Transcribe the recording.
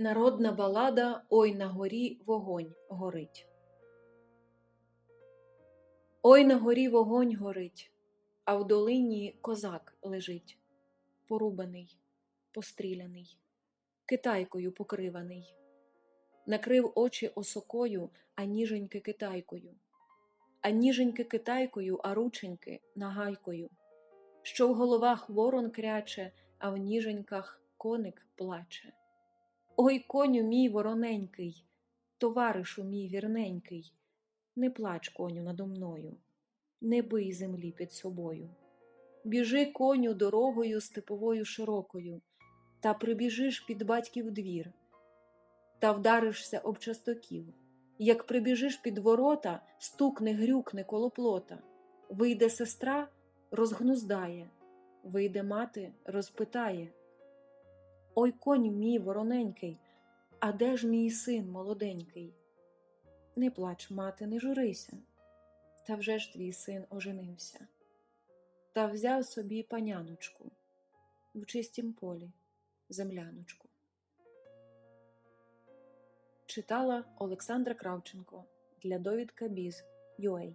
Народна балада Ой на горі вогонь горить. Ой на горі вогонь горить, а в долині козак лежить, порубаний, постріляний, китайкою покриваний. Накрив очі осокою, а ніженьки китайкою, а ніженьки китайкою, а рученьки нагайкою, що в головах ворон кряче, а в ніженьках коник плаче. Ой, коню мій вороненький, товаришу мій вірненький, не плач, коню, надо мною, не бий землі під собою. Біжи, коню, дорогою степовою широкою, та прибіжиш під батьків двір, та вдаришся об частоків. Як прибіжиш під ворота, стукне, грюкне коло плота. Вийде сестра, розгнуздає, вийде мати, розпитає. Ой, коню мій вороненький, а де ж мій син молоденький? Не плач, мати, не журися, та вже ж твій син оженився. Та взяв собі паняночку в чистім полі земляночку. Читала Олександра Кравченко для довідка Біз UA